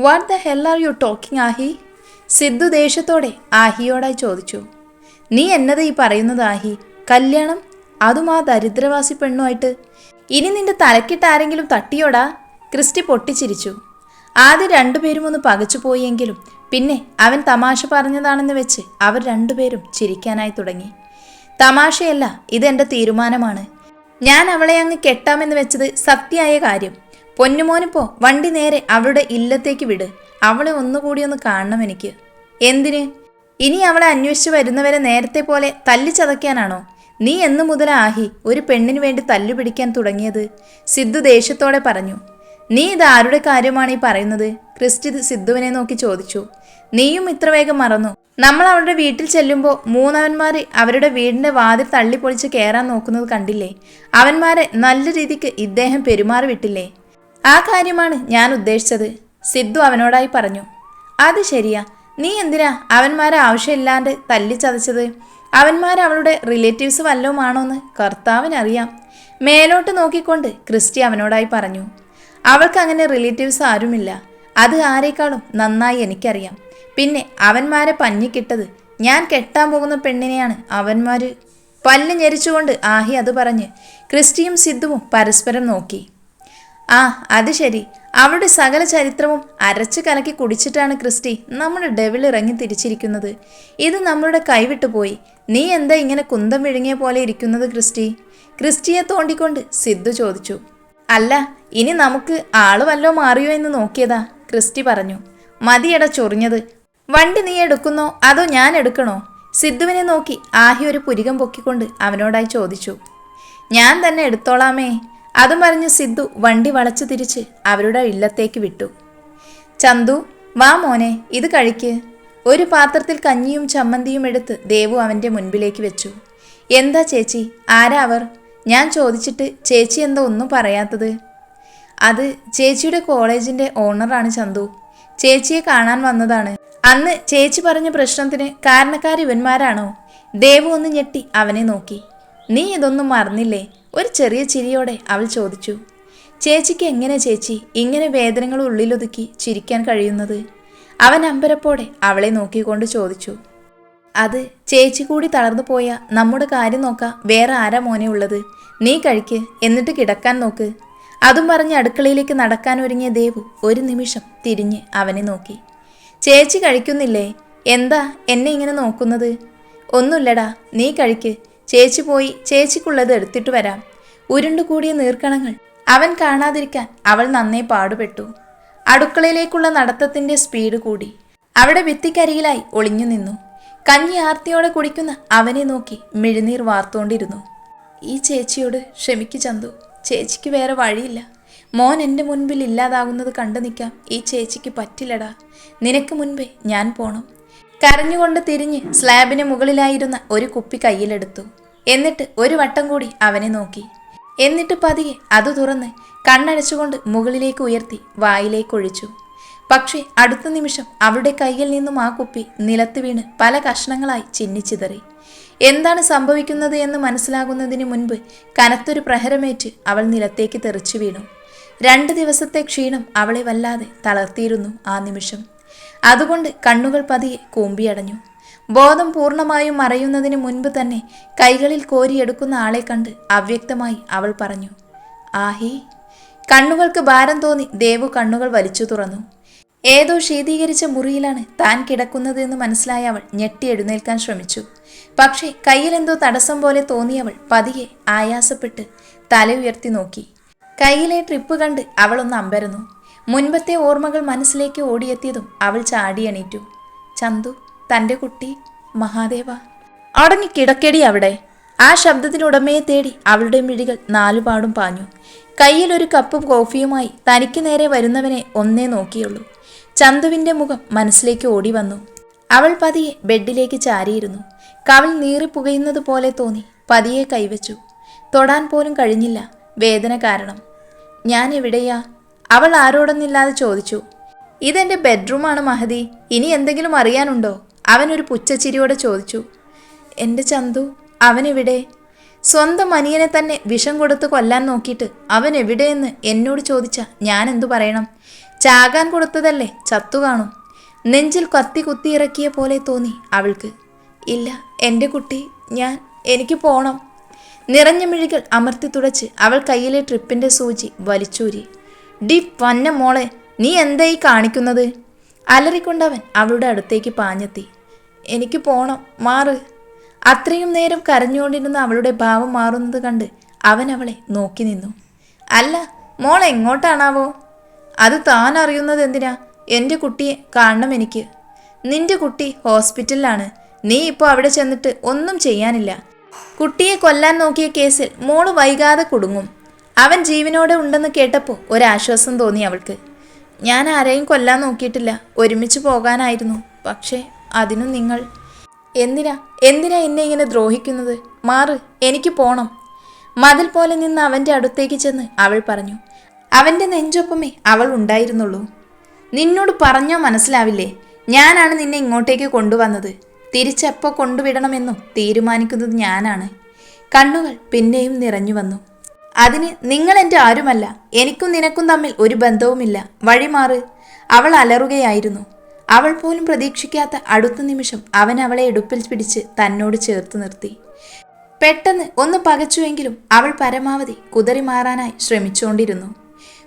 What the hell are you talking Ahi Sidhu ദേഷ്യത്തോടെ ആഹിയോടായി ചോദിച്ചു. നീ എന്നതാ ഈ പറയുന്നത് ആഹി? കല്യാണം? അതും ആ ദരിദ്രവാസി പെണ്ണുമായിട്ട്? ഇനി നിന്റെ തലക്കിട്ട് ആരെങ്കിലും തട്ടിയോടാ? ക്രിസ്റ്റി പൊട്ടിച്ചിരിച്ചു. ആദ്യം രണ്ടുപേരും ഒന്ന് പകച്ചു പോയെങ്കിലും പിന്നെ അവൻ തമാശ പറഞ്ഞതാണെന്ന് വെച്ച് അവർ രണ്ടുപേരും ചിരിക്കാനായി തുടങ്ങി. തമാശയല്ല ഇതെന്റെ തീരുമാനമാണ്. ഞാൻ അവളെ അങ്ങ് കെട്ടാമെന്ന് വെച്ചത് സത്യമായ കാര്യം. പൊന്നുമോനിപ്പോ വണ്ടി നേരെ അവളുടെ ഇല്ലത്തേക്ക് വിട്. അവളെ ഒന്നുകൂടി ഒന്ന് കാണണം എനിക്ക്. എന്തിന്? ഇനി അവളെ അന്വേഷിച്ചു വരുന്നവരെ നേരത്തെ പോലെ തല്ലിച്ചതയ്ക്കാനാണോ നീ എന്നു മുതൽ ആഹി ഒരു പെണ്ണിന് വേണ്ടി തല്ലു പിടിക്കാൻ തുടങ്ങിയത്? സിദ്ധു ദേഷ്യത്തോടെ പറഞ്ഞു. നീ ഇത് ആരുടെ കാര്യമാണ് ഈ പറയുന്നത്? ക്രിസ്റ്റി സിദ്ധുവിനെ നോക്കി ചോദിച്ചു. നീയും ഇത്ര വേഗം മറന്നു. നമ്മൾ അവരുടെ വീട്ടിൽ ചെല്ലുമ്പോൾ മൂന്നവന്മാർ അവരുടെ വീടിന്റെ വാതിൽ തള്ളിപ്പൊളിച്ച് കയറാൻ നോക്കുന്നത് കണ്ടില്ലേ? അവന്മാരെ നല്ല രീതിക്ക് ഇദ്ദേഹം പെരുമാറി വിട്ടില്ലേ ആ കാര്യമാണ് ഞാൻ ഉദ്ദേശിച്ചത്. സിദ്ധു അവനോടായി പറഞ്ഞു. അത് ശരിയാ. നീ എന്തിനാ അവന്മാരെ ആവശ്യമില്ലാണ്ട് തല്ലിച്ചതച്ചത് അവന്മാർ അവളുടെ റിലേറ്റീവ്സ് വല്ലതുമാണോന്ന് കർത്താവിനറിയാം. മേലോട്ട് നോക്കിക്കൊണ്ട് ക്രിസ്റ്റി അവനോടായി പറഞ്ഞു. അവൾക്ക് അങ്ങനെ റിലേറ്റീവ്സ് ആരുമില്ല. അത് ആരെക്കാളും നന്നായി എനിക്കറിയാം. പിന്നെ അവന്മാരെ പഞ്ഞിക്കിട്ടത് ഞാൻ കെട്ടാൻ പോകുന്ന പെണ്ണിനെയാണ് അവന്മാർ പല്ല് ഞെരിച്ചുകൊണ്ട് ആഹി അത് പറഞ്ഞ് ക്രിസ്റ്റിയും സിദ്ധുവും പരസ്പരം നോക്കി. ആ അത് ശരി. അവളുടെ സകല ചരിത്രവും അരച്ചു കലക്കി കുടിച്ചിട്ടാണ് ക്രിസ്റ്റി നമ്മുടെ ഡെവിൾ ഇറങ്ങി തിരിച്ചിരിക്കുന്നത്. ഇത് നമ്മളുടെ കൈവിട്ടു പോയി. നീ എന്താ ഇങ്ങനെ കുന്തം വിഴുങ്ങിയ പോലെ ഇരിക്കുന്നത് ക്രിസ്റ്റി? ക്രിസ്റ്റിയെ തോണ്ടിക്കൊണ്ട് സിദ്ധു ചോദിച്ചു. അല്ല ഇനി നമുക്ക് ആൾ വല്ലോ മാറിയോ എന്ന് നോക്കിയതാ ക്രിസ്റ്റി പറഞ്ഞു. മതിയട ചൊറിഞ്ഞത്. വണ്ടി നീ എടുക്കുന്നോ? അതോ ഞാൻ എടുക്കണോ? സിദ്ധുവിനെ നോക്കി ആഹി ഒരു പുരികം പൊക്കിക്കൊണ്ട് അവനോടായി ചോദിച്ചു. ഞാൻ തന്നെ എടുത്തോളാമേ. അതും പറഞ്ഞ് സിദ്ധു വണ്ടി വളച്ചു തിരിച്ച് അവരുടെ ഇല്ലത്തേക്ക് വിട്ടു. ചന്തു വാ മോനെ ഇത് കഴിക്ക്. ഒരു പാത്രത്തിൽ കഞ്ഞിയും ചമ്മന്തിയും എടുത്ത് ദേവു അവന്റെ മുൻപിലേക്ക് വെച്ചു. എന്താ ചേച്ചി? ആരാ അവർ? ഞാൻ ചോദിച്ചിട്ട് ചേച്ചി എന്താ ഒന്നും പറയാത്തത്? അത് ചേച്ചിയുടെ കോളേജിന്റെ ഓണറാണ് ചന്തു. ചേച്ചിയെ കാണാൻ വന്നതാണ്. അന്ന് ചേച്ചി പറഞ്ഞ പ്രശ്നത്തിന് കാരണക്കാർ ഇവന്മാരാണോ ദേവു ഒന്ന് ഞെട്ടി അവനെ നോക്കി. നീ ഇതൊന്നും മറന്നില്ലേ? ഒരു ചെറിയ ചിരിയോടെ അവൾ ചോദിച്ചു ചേച്ചിക്ക് എങ്ങനെ ചേച്ചി? ഇങ്ങനെ വേദനകൾ ഉള്ളിലൊതുക്കി ചിരിക്കാൻ കഴിയുന്നത്? അവൻ അമ്പരപ്പോടെ അവളെ നോക്കിക്കൊണ്ട് ചോദിച്ചു അത് ചേച്ചി കൂടി തളർന്നു പോയ നമ്മുടെ കാര്യം നോക്ക വേറെ ആരാ മോനെ ഉള്ളത്? നീ കഴിക്ക് എന്നിട്ട് കിടക്കാൻ നോക്ക്. അതും പറഞ്ഞ് അടുക്കളയിലേക്ക് നടക്കാൻ ഒരുങ്ങിയ ദേവു ഒരു നിമിഷം തിരിഞ്ഞ് അവനെ നോക്കി ചേച്ചി കഴിക്കുന്നില്ലേ? എന്താ എന്നെ ഇങ്ങനെ നോക്കുന്നത്? ഒന്നുമില്ലടാ നീ കഴിക്ക് ചേച്ചി പോയി ചേച്ചിക്കുള്ളത് എടുത്തിട്ട് വരാം. ഉരുണ്ടുകൂടിയ നീർക്കണങ്ങൾ. അവൻ കാണാതിരിക്കാൻ അവൾ നന്നേ പാടുപെട്ടു. അടുക്കളയിലേക്കുള്ള നടത്തത്തിന്റെ സ്പീഡ് കൂടി. അവിടെ ഭിത്തിക്കരിയിലായി ഒളിഞ്ഞു നിന്നു. കഞ്ഞി ആർത്തിയോടെ കുടിക്കുന്ന അവനെ നോക്കി മിഴുനീർ വാർത്തുകൊണ്ടിരുന്നു ഈ ചേച്ചിയോട് ക്ഷമിക്ക് ചന്തു. ചേച്ചിക്ക് വേറെ വഴിയില്ല. മോൻ എന്റെ മുൻപിൽ ഇല്ലാതാകുന്നത് കണ്ടു നിൽക്കാം. ഈ ചേച്ചിക്ക് പറ്റില്ലടാ. നിനക്ക് മുൻപേ ഞാൻ പോണം. കരഞ്ഞുകൊണ്ട് തിരിഞ്ഞ് സ്ലാബിന് മുകളിലായിരുന്ന ഒരു കുപ്പി കയ്യിലെടുത്തു. എന്നിട്ട് ഒരു വട്ടം കൂടി അവനെ നോക്കി. എന്നിട്ട് പതിയെ അത് തുറന്ന് കണ്ണടച്ചുകൊണ്ട് മുകളിലേക്ക് ഉയർത്തി വായിലേക്ക് ഒഴിച്ചു. പക്ഷേ അടുത്ത നിമിഷം അവളുടെ കയ്യിൽ നിന്നും ആ കുപ്പി നിലത്ത് വീണ് പല കഷ്ണങ്ങളായി ചിന്നിച്ചിതറി. എന്താണ് സംഭവിക്കുന്നത് എന്ന് മനസ്സിലാകുന്നതിന് മുൻപ് കനത്തൊരു പ്രഹരമേറ്റ് അവൾ നിലത്തേക്ക് തെറിച്ചു വീണു. രണ്ട് ദിവസത്തെ ക്ഷീണം അവളെ വല്ലാതെ തളർത്തിയിരുന്നു ആ നിമിഷം. അതുകൊണ്ട് കണ്ണുകൾ പതിയെ കൂമ്പിയടഞ്ഞു. ബോധം പൂർണമായും മറയുന്നതിന് മുൻപ് തന്നെ കൈകളിൽ കോരിയെടുക്കുന്ന ആളെ കണ്ട് അവ്യക്തമായി അവൾ പറഞ്ഞു ആഹി. കണ്ണുകൾക്ക് ഭാരം തോന്നി ദേവു കണ്ണുകൾ വലിച്ചു തുറന്നു. ഏതോ ശീതീകരിച്ച മുറിയിലാണ് താൻ കിടക്കുന്നതെന്ന് മനസ്സിലായ അവൾ ഞെട്ടി എഴുന്നേൽക്കാൻ ശ്രമിച്ചു. പക്ഷേ കയ്യിലെന്തോ തടസ്സം പോലെ തോന്നിയവൾ പതിയെ ആയാസപ്പെട്ട് തല ഉയർത്തി നോക്കി. കയ്യിലെ ട്രിപ്പ് കണ്ട് അവളൊന്ന് അമ്പരന്നു. മുൻപത്തെ ഓർമ്മകൾ മനസ്സിലേക്ക് ഓടിയെത്തിയതും അവൾ ചാടിയണീറ്റു ചന്തു തന്റെ കുട്ടി മഹാദേവ അടങ്ങി കിടക്കടി അവിടെ. ആ ശബ്ദത്തിനുടമയെ തേടി അവളുടെ മിഴികൾ നാലുപാടും പാഞ്ഞു. കയ്യിൽ ഒരു കപ്പ് കോഫിയുമായി തനിക്ക് നേരെ വരുന്നവനെ ഒന്നേ നോക്കിയുള്ളൂ. ചന്തുവിന്റെ മുഖം മനസ്സിലേക്ക് ഓടി വന്നു. അവൾ പതിയെ ബെഡിലേക്ക് ചാരിയിരുന്നു. കവിൾ നീറിപ്പുകയുന്നത് പോലെ തോന്നി പതിയെ കൈവച്ചു. തൊടാൻ പോലും കഴിഞ്ഞില്ല. വേദന കാരണം. ഞാൻ എവിടെയാ? അവൾ ആരോടൊന്നില്ലാതെ ചോദിച്ചു. ഇതെന്റെ ബെഡ്റൂമാണ് മഹതി. ഇനി എന്തെങ്കിലും അറിയാനുണ്ടോ? അവനൊരു പുച്ഛച്ചിരിയോടെ ചോദിച്ചു എന്റെ ചന്തു അവൻ എവിടെ സ്വന്തം അനിയനെ തന്നെ വിഷം കൊടുത്ത് കൊല്ലാൻ നോക്കിയിട്ട് അവൻ എവിടെയെന്ന് എന്നോട് ചോദിച്ച ഞാൻ എന്തു പറയണം? ചാകാൻ കൊടുത്തതല്ലേ ചത്തു കാണും. നെഞ്ചിൽ കത്തി കുത്തിയിറക്കിയ പോലെ തോന്നി അവൾക്ക്. ഇല്ല എന്റെ കുട്ടി ഞാൻ എനിക്ക് പോണം. നിറഞ്ഞ മിഴികൾ അമർത്തി തുടച്ച് അവൾ കയ്യിലെ ട്രിപ്പിന്റെ സൂചി വലിച്ചൂരി. ഡി പന്ന മോളെ നീ എന്തായി കാണിക്കുന്നത്? അലറിക്കൊണ്ടവൻ അവളുടെ അടുത്തേക്ക് പാഞ്ഞെത്തി. എനിക്ക് പോണം. മാറ്. അത്രയും നേരം കരഞ്ഞുകൊണ്ടിരുന്ന അവളുടെ ഭാവം മാറുന്നത് കണ്ട് അവൻ അവളെ നോക്കി നിന്നു. അല്ല മോൾ എങ്ങോട്ടാണാവോ? അത് താൻ അറിയുന്നത് എന്തിനാ? എന്റെ കുട്ടിയെ കാണണം എനിക്ക്. നിന്റെ കുട്ടി ഹോസ്പിറ്റലിലാണ്. നീ ഇപ്പോൾ അവിടെ ചെന്നിട്ട് ഒന്നും ചെയ്യാനില്ല. കുട്ടിയെ കൊല്ലാൻ നോക്കിയ കേസിൽ മോൾ വൈകാതെ കുടുങ്ങും. അവൻ ജീവനോടെ ഉണ്ടെന്ന് കേട്ടപ്പോൾ ഒരാശ്വാസം തോന്നി അവൾക്ക്. ഞാൻ ആരെയും കൊല്ലാൻ നോക്കിയിട്ടില്ല. ഒരുമിച്ച് പോകാനായിരുന്നു. പക്ഷേ അതിനും നിങ്ങൾ. എന്തിനാ? എന്തിനാ എന്നെ ഇങ്ങനെ ദ്രോഹിക്കുന്നത്? മാറ് എനിക്ക് പോണം. മതിൽ പോലെ നിന്ന് അവന്റെ അടുത്തേക്ക് ചെന്ന് അവൾ പറഞ്ഞു അവന്റെ നെഞ്ചൊപ്പമേ അവൾ ഉണ്ടായിരുന്നുള്ളൂ. നിന്നോട് പറഞ്ഞോ മനസ്സിലാവില്ലേ? ഞാനാണ് നിന്നെ ഇങ്ങോട്ടേക്ക് കൊണ്ടുവന്നത്. തിരിച്ചെപ്പോൾ കൊണ്ടുവിടണമെന്നും തീരുമാനിക്കുന്നത് ഞാനാണ്. കണ്ണുകൾ പിന്നെയും നിറഞ്ഞു വന്നു. അതിന് നിങ്ങൾ എന്റെ ആരുമല്ല. എനിക്കും നിനക്കും തമ്മിൽ ഒരു ബന്ധവുമില്ല. വഴിമാറ്. അവൾ അലറുകയായിരുന്നു. അവൾ പോലും പ്രതീക്ഷിക്കാത്ത അടുത്ത നിമിഷം അവൻ അവളെ എടുപ്പിൽ പിടിച്ച് തന്നോട് ചേർത്ത് നിർത്തി. പെട്ടെന്ന് ഒന്ന് പകച്ചുവെങ്കിലും അവൾ പരമാവധി കുതറി മാറാനായി ശ്രമിച്ചുകൊണ്ടിരുന്നു.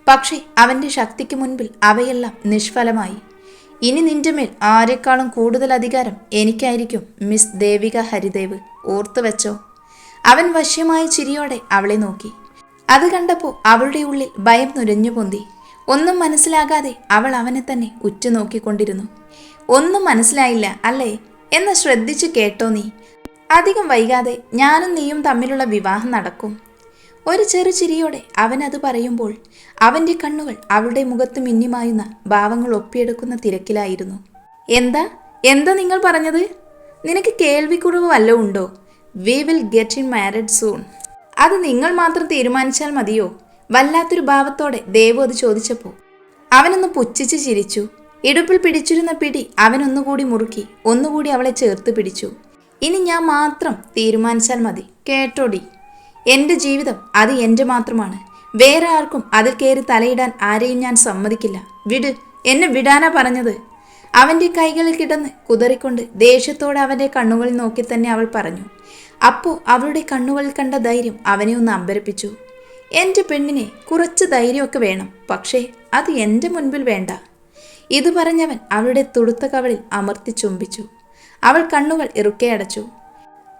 പക്ഷേ അവന്റെ ശക്തിക്ക് മുൻപിൽ അവയെല്ലാം നിഷ്ഫലമായി. ഇനി നിന്റെ മേൽ ആരെക്കാളും കൂടുതൽ അധികാരം എനിക്കായിരിക്കും മിസ് ദേവിക ഹരിദേവ്. ഓർത്തു വെച്ചോ. അവൻ വശ്യമായ ചിരിയോടെ അവളെ നോക്കി. അത് കണ്ടപ്പോൾ അവളുടെ ഉള്ളിൽ ഭയം നുരഞ്ഞു പൊന്തി ഒന്നും മനസ്സിലാകാതെ അവൾ അവനെ തന്നെ ഉറ്റുനോക്കിക്കൊണ്ടിരുന്നു. ഒന്നും മനസ്സിലായില്ല അല്ലേ? എന്ന് ശ്രദ്ധിച്ചു കേട്ടോ നീ. അധികം വൈകാതെ ഞാനും നീയും തമ്മിലുള്ള വിവാഹം നടക്കും ഒരു ചെറു ചിരിയോടെ അവൻ അത് പറയുമ്പോൾ അവന്റെ കണ്ണുകൾ അവളുടെ മുഖത്ത് മിന്നിമായുന്ന ഭാവങ്ങൾ ഒപ്പിയെടുക്കുന്ന തിരക്കിലായിരുന്നു. എന്താ? എന്താ നിങ്ങൾ പറഞ്ഞത്? നിനക്ക് കേൾവിക്കുറവ് വല്ലതും ഉണ്ടോ? We will get in married soon അത് നിങ്ങൾ മാത്രം തീരുമാനിച്ചാൽ മതിയോ? വല്ലാത്തൊരു ഭാവത്തോടെ ദേവു അത് ചോദിച്ചപ്പോൾ അവനൊന്ന് പുച്ഛിച്ച് ചിരിച്ചു. ഇടുപ്പിൽ പിടിച്ചിരുന്ന പിടി അവനൊന്നുകൂടി മുറുക്കി ഒന്നുകൂടി അവളെ ചേർത്ത് പിടിച്ചു. ഇനി ഞാൻ മാത്രം തീരുമാനിച്ചാൽ മതി. കേട്ടോടി. എന്റെ ജീവിതം അത് എന്റെ മാത്രമാണ്. വേറെ ആർക്കും അതിൽ കയറി തലയിടാൻ ആരെയും ഞാൻ സമ്മതിക്കില്ല. വിട്. എന്നെ വിടാനാ പറഞ്ഞത്. അവന്റെ കൈകളിൽ കിടന്ന് കുതറിക്കൊണ്ട് ദേഷ്യത്തോടെ അവന്റെ കണ്ണുകളിൽ നോക്കി തന്നെ അവൾ പറഞ്ഞു. അപ്പോൾ അവളുടെ കണ്ണുകളിൽ കണ്ട ധൈര്യം അവനെ ഒന്ന് അമ്പരപ്പിച്ചു. എന്റെ പെണ്ണിനെ കുറച്ച് ധൈര്യമൊക്കെ വേണം. പക്ഷേ അത് എന്റെ മുൻപിൽ വേണ്ട. ഇത് പറഞ്ഞവൻ അവളുടെ തുടുത്ത കവളിൽ അമർത്തി ചുംബിച്ചു. അവൾ കണ്ണുകൾ ഇറുക്കെ അടച്ചു.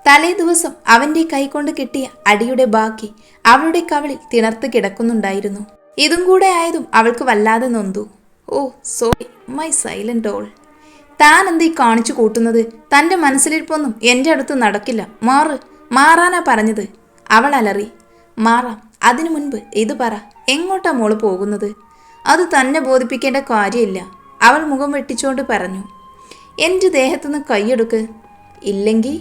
തലേ ദിവസം അവന്റെ കൈകൊണ്ട് കിട്ടിയ അടിയുടെ ബാക്കി അവളുടെ കവളിൽ തിണർത്ത് കിടക്കുന്നുണ്ടായിരുന്നു. ഇതും കൂടെ ആയതും അവൾക്ക് വല്ലാതെ നൊന്തു. Oh sorry my silent all താൻ എന്തീ കാണിച്ചു കൂട്ടുന്നത്? തന്റെ മനസ്സിലിരിപ്പൊന്നും എന്റെ അടുത്ത് നടക്കില്ല. മാറ് മാറാനാ പറഞ്ഞത്. അവൾ അലറി. മാറാം അതിനു മുൻപ് ഇത് പറ എങ്ങോട്ടാ മോൾ പോകുന്നത്? അത് തന്നെ ബോധിപ്പിക്കേണ്ട കാര്യമില്ല. അവൾ മുഖം വെട്ടിച്ചുകൊണ്ട് പറഞ്ഞു എന്റെ ദേഹത്തുനിന്ന് കൈയെടുക്ക്. ഇല്ലെങ്കിൽ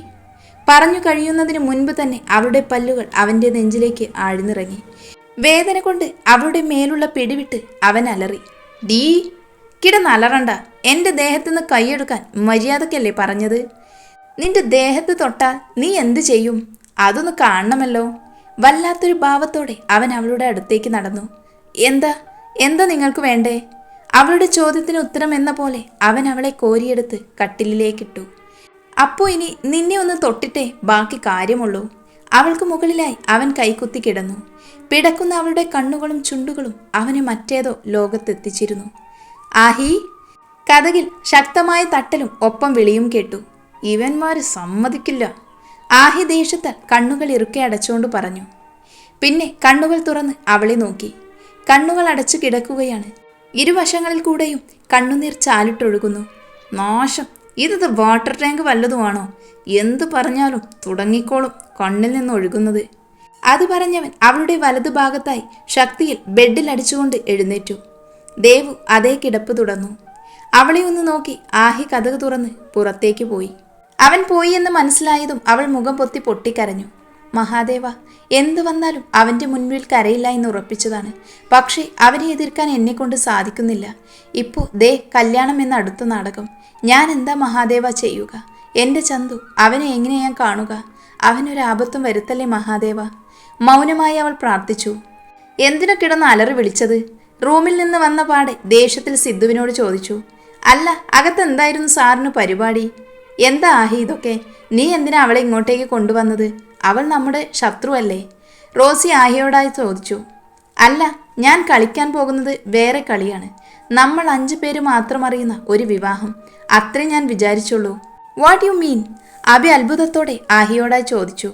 പറഞ്ഞു കഴിയുന്നതിന് മുൻപ് തന്നെ അവളുടെ പല്ലുകൾ അവന്റെ നെഞ്ചിലേക്ക് ആഴ്ന്നിറങ്ങി. വേദന കൊണ്ട് അവളുടെ മേലുള്ള പിടിവിട്ട് അവൻ അലറി ഡീ കിടന്നലറണ്ട എന്റെ ദേഹത്തുനിന്ന് കൈയെടുക്കാൻ മര്യാദക്കല്ലേ പറഞ്ഞത്? നിന്റെ ദേഹത്ത് തൊട്ടാൽ നീ എന്ത് ചെയ്യും? അതൊന്ന് കാണണമല്ലോ. വല്ലാത്തൊരു ഭാവത്തോടെ അവൻ അവളുടെ അടുത്തേക്ക് നടന്നു. എന്താ? എന്താ നിങ്ങൾക്ക് വേണ്ടേ? അവളുടെ ചോദ്യത്തിന് ഉത്തരം എന്ന പോലെ അവൻ അവളെ കോരിയെടുത്ത് കട്ടിലിലേക്കിട്ടു. അപ്പോ ഇനി നിന്നെ ഒന്ന് തൊട്ടിട്ടേ ബാക്കി കാര്യമുള്ളൂ. അവൾക്ക് മുകളിലായി അവൻ കൈകുത്തി കിടന്നു. പിടക്കുന്ന അവളുടെ കണ്ണുകളും ചുണ്ടുകളും അവനെ മറ്റേതോ ലോകത്തെത്തിച്ചിരുന്നു. ആഹി! കഥകിൽ ശക്തമായ തട്ടലും ഒപ്പം വിളിയും കേട്ടു. ഇവന്മാര് സമ്മതിക്കില്ല. ആഹി ദേഷ്യത്താൽ കണ്ണുകൾ ഇറുക്കെ അടച്ചുകൊണ്ട് പറഞ്ഞു. പിന്നെ കണ്ണുകൾ തുറന്ന് അവളെ നോക്കി. കണ്ണുകൾ അടച്ചു കിടക്കുകയാണ്. ഇരുവശങ്ങളിൽ കൂടെയും കണ്ണുനീർ ചാലിട്ടൊഴുകുന്നു. നാശം. ഇതത് വാട്ടർ ടാങ്ക് വല്ലതുമാണോ? എന്ത് പറഞ്ഞാലും തുടങ്ങിക്കോളും കണ്ണിൽ നിന്ന് ഒഴുകുന്നത്. അത് പറഞ്ഞവൻ അവളുടെ വലതുഭാഗത്തായി ശക്തിയിൽ ബെഡിൽ അടിച്ചുകൊണ്ട് എഴുന്നേറ്റു. ദേവു അതേ കിടപ്പ് തുടർന്നു. അവളെ ഒന്ന് നോക്കി ആഹി കഥക് തുറന്ന് പുറത്തേക്ക് പോയി. അവൻ പോയി എന്ന് മനസ്സിലായതും അവൾ മുഖം പൊത്തി പൊട്ടിക്കരഞ്ഞു. മഹാദേവ എന്തു വന്നാലും അവന്റെ മുൻപിൽ കരയില്ല എന്ന് ഉറപ്പിച്ചതാണ്. പക്ഷേ അവനെ എതിർക്കാൻ എന്നെക്കൊണ്ട് സാധിക്കുന്നില്ല. ഇപ്പോൾ ദേ കല്യാണം എന്ന അടുത്ത നാടകം. ഞാൻ എന്താ മഹാദേവ ചെയ്യുക? എന്റെ ചന്തു അവനെ എങ്ങനെ ഞാൻ കാണുക? അവനൊരു ആപത്തും വരുത്തല്ലേ മഹാദേവ? മൗനമായി അവൾ പ്രാർത്ഥിച്ചു. എന്തിനു കിടന്ന് അലറി വിളിച്ചത്? റൂമിൽ നിന്ന് വന്ന പാടെ ദേഷ്യത്തിൽ സിദ്ധുവിനോട് ചോദിച്ചു. അല്ല അകത്തെന്തായിരുന്നു സാറിന് പരിപാടി? എന്താ ആഹി ഇതൊക്കെ? നീ എന്തിനാ അവളെ ഇങ്ങോട്ടേക്ക് കൊണ്ടുവന്നത്? അവൾ നമ്മുടെ ശത്രുവല്ലേ? റോസി ആഹിയോടായി ചോദിച്ചു. അല്ല ഞാൻ കളിക്കാൻ പോകുന്നത് വേറെ കളിയാണ്. നമ്മൾ അഞ്ചു പേര് മാത്രം അറിയുന്ന ഒരു വിവാഹം. അത്രേ ഞാൻ വിചാരിച്ചുള്ളൂ. വാട്ട് യു മീൻ അഭി അത്ഭുതത്തോടെ ആഹിയോടായി ചോദിച്ചു.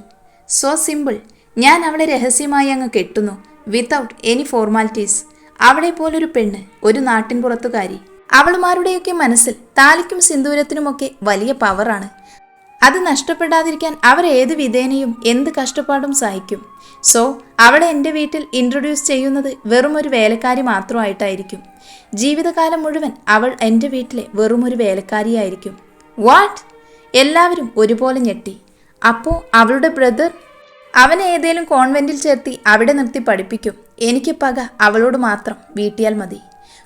സോ സിമ്പിൾ ഞാൻ അവളെ രഹസ്യമായി അങ്ങ് കെട്ടുന്നു വിത്തൗട്ട് എനി ഫോർമാലിറ്റീസ് അവളെ പോലൊരു പെണ്ണ് ഒരു നാട്ടിൻ പുറത്തുകാരി അവളുമാരുടെയൊക്കെ മനസ്സിൽ താലിക്കും സിന്ദൂരത്തിനുമൊക്കെ വലിയ പവറാണ്. അത് നഷ്ടപ്പെടാതിരിക്കാൻ അവർ ഏത് വിധേനയും എന്ത് കഷ്ടപ്പാടും സഹിക്കും. സോ അവളെ എന്റെ വീട്ടിൽ ഇൻട്രൊഡ്യൂസ് ചെയ്യുന്നത് വെറും ഒരു വേലക്കാരി മാത്രമായിട്ടായിരിക്കും. ജീവിതകാലം മുഴുവൻ അവൾ എന്റെ വീട്ടിലെ വെറും ഒരു വേലക്കാരിയായിരിക്കും. വാട്ട് എല്ലാവരും ഒരുപോലെ ഞെട്ടി. അപ്പോൾ അവളുടെ ബ്രദർ അവനെ ഏതേലും കോൺവെന്റിൽ ചേർത്തി അവിടെ നിർത്തി പഠിപ്പിക്കും. എനിക്ക് പക അവളോട് മാത്രം വീട്ടിയാൽ മതി.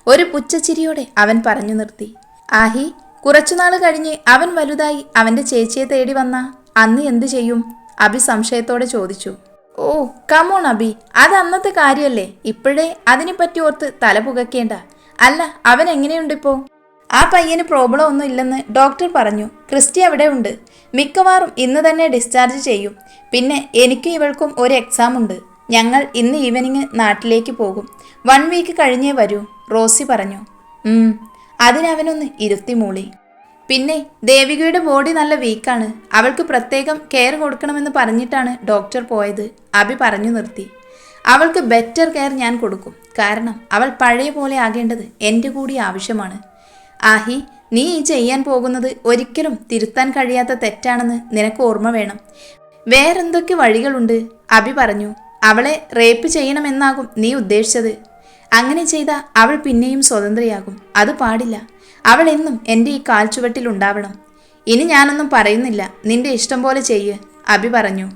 ഒരു പുച്ഛച്ചിരിയോടെ അവൻ പറഞ്ഞു നിർത്തി. ആഹി കുറച്ചുനാൾ കഴിഞ്ഞ് അവൻ വലുതായി അവന്റെ ചേച്ചിയെ തേടി വന്ന? അന്ന് എന്തു ചെയ്യും? അബി സംശയത്തോടെ ചോദിച്ചു. Oh come on Abi. അത് അന്നത്തെ കാര്യമല്ലേ ഇപ്പോഴേ അതിനെപ്പറ്റി ഓർത്ത് തല പുകയ്ക്കേണ്ട അല്ല അവൻ എങ്ങനെയുണ്ടിപ്പോ? ആ പയ്യന് പ്രോബ്ലം ഒന്നും ഇല്ലെന്ന് ഡോക്ടർ പറഞ്ഞു. ക്രിസ്റ്റി അവിടെ ഉണ്ട്. മിക്കവാറും ഇന്ന് തന്നെ ഡിസ്ചാർജ് ചെയ്യും. പിന്നെ എനിക്കും ഇവൾക്കും ഒരു എക്സാം ഉണ്ട്. ഞങ്ങൾ ഇന്ന് ഈവനിങ് നാട്ടിലേക്ക് പോകും. വൺ വീക്ക് കഴിഞ്ഞേ വരൂ. റോസി പറഞ്ഞു അതിനവനൊന്ന് ഇരുത്തി മൂളി. പിന്നെ ദേവികയുടെ ബോഡി നല്ല വീക്കാണ്. അവൾക്ക് പ്രത്യേകം കെയർ കൊടുക്കണമെന്ന് പറഞ്ഞിട്ടാണ് ഡോക്ടർ പോയത്. അഭി പറഞ്ഞു നിർത്തി. അവൾക്ക് ബെറ്റർ കെയർ ഞാൻ കൊടുക്കും. കാരണം അവൾ പഴയ പോലെ ആകേണ്ടത് എന്റെ കൂടി ആവശ്യമാണ്. ആഹി നീ ഈ ചെയ്യാൻ പോകുന്നത് ഒരിക്കലും തിരുത്താൻ കഴിയാത്ത തെറ്റാണെന്ന് നിനക്ക് ഓർമ്മ വേണം. വേറെന്തൊക്കെ വഴികളുണ്ട്? അഭി പറഞ്ഞു. അവളെ റേപ്പ് ചെയ്യണമെന്നാകും നീ ഉദ്ദേശിച്ചത്. അങ്ങനെ ചെയ്ത അവൾ പിന്നെയും സ്വതന്ത്രയാകും. അത് പാടില്ല. അവൾ എന്നും എന്റെ ഈ കാൽച്ചുവട്ടിൽ ഉണ്ടാവണം. ഇനി ഞാനൊന്നും പറയുന്നില്ല. നിന്റെ ഇഷ്ടം പോലെ ചെയ്യ് അഭി പറഞ്ഞു.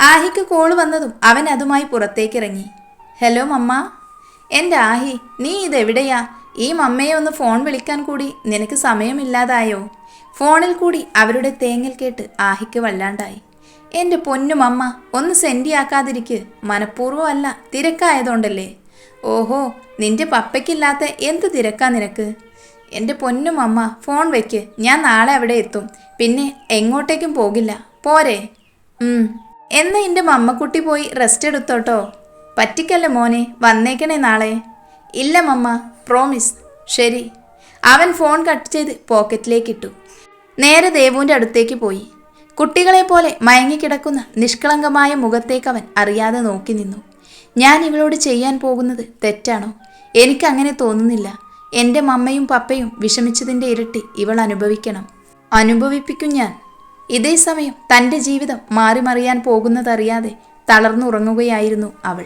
ആഹിക്ക് കോൾ വന്നതും അവൻ അതുമായി പുറത്തേക്കിറങ്ങി. Hello mamma. എന്റെ ആഹി നീ ഇതെവിടെയാ? ഈ മമ്മയെ ഒന്ന് ഫോൺ വിളിക്കാൻ കൂടി നിനക്ക് സമയമില്ലാതായോ? ഫോണിൽ കൂടി അവരുടെ തേങ്ങൽ കേട്ട് ആഹിക്ക് വല്ലാണ്ടായി. എന്റെ പൊന്നു മമ്മ ഒന്ന് സെൻഡിയാക്കാതിരിക്ക്. മനഃപൂർവമല്ല തിരക്കായതുകൊണ്ടല്ലേ? ഓഹോ നിന്റെ പപ്പയ്ക്കില്ലാത്ത എന്ത് തിരക്കാ നിനക്ക്? എന്റെ പൊന്നും അമ്മ ഫോൺ വെക്ക്. ഞാൻ നാളെ അവിടെ എത്തും. പിന്നെ എങ്ങോട്ടേക്കും പോകില്ല. പോരെ. എന്നാ എന്റെ മമ്മക്കുട്ടി പോയി റെസ്റ്റ് എടുത്തോട്ടോ. പറ്റിക്കല്ലേ മോനെ വന്നേക്കണേ നാളെ. ഇല്ല മമ്മ പ്രോമിസ് ശരി. അവൻ ഫോൺ കട്ട് ചെയ്ത് പോക്കറ്റിലേക്ക് ഇട്ടു. നേരെ ദേവുവിന്റെ അടുത്തേക്ക് പോയി. കുട്ടികളെപ്പോലെ മയങ്ങിക്കിടക്കുന്ന നിഷ്കളങ്കമായ മുഖത്തേക്ക് അവൻ അറിയാതെ നോക്കി നിന്നു. ഞാൻ ഇവളോട് ചെയ്യാൻ പോകുന്നത് തെറ്റാണോ? എനിക്കങ്ങനെ തോന്നുന്നില്ല. എന്റെ മമ്മയും പപ്പയും വിഷമിച്ചതിന്റെ ഇരട്ടി ഇവൾ അനുഭവിക്കണം. അനുഭവിപ്പിക്കും ഞാൻ. ഇതേ സമയം തന്റെ ജീവിതം മാറിമറിയാൻ പോകുന്നതറിയാതെ തളർന്നുറങ്ങുകയായിരുന്നു അവൾ.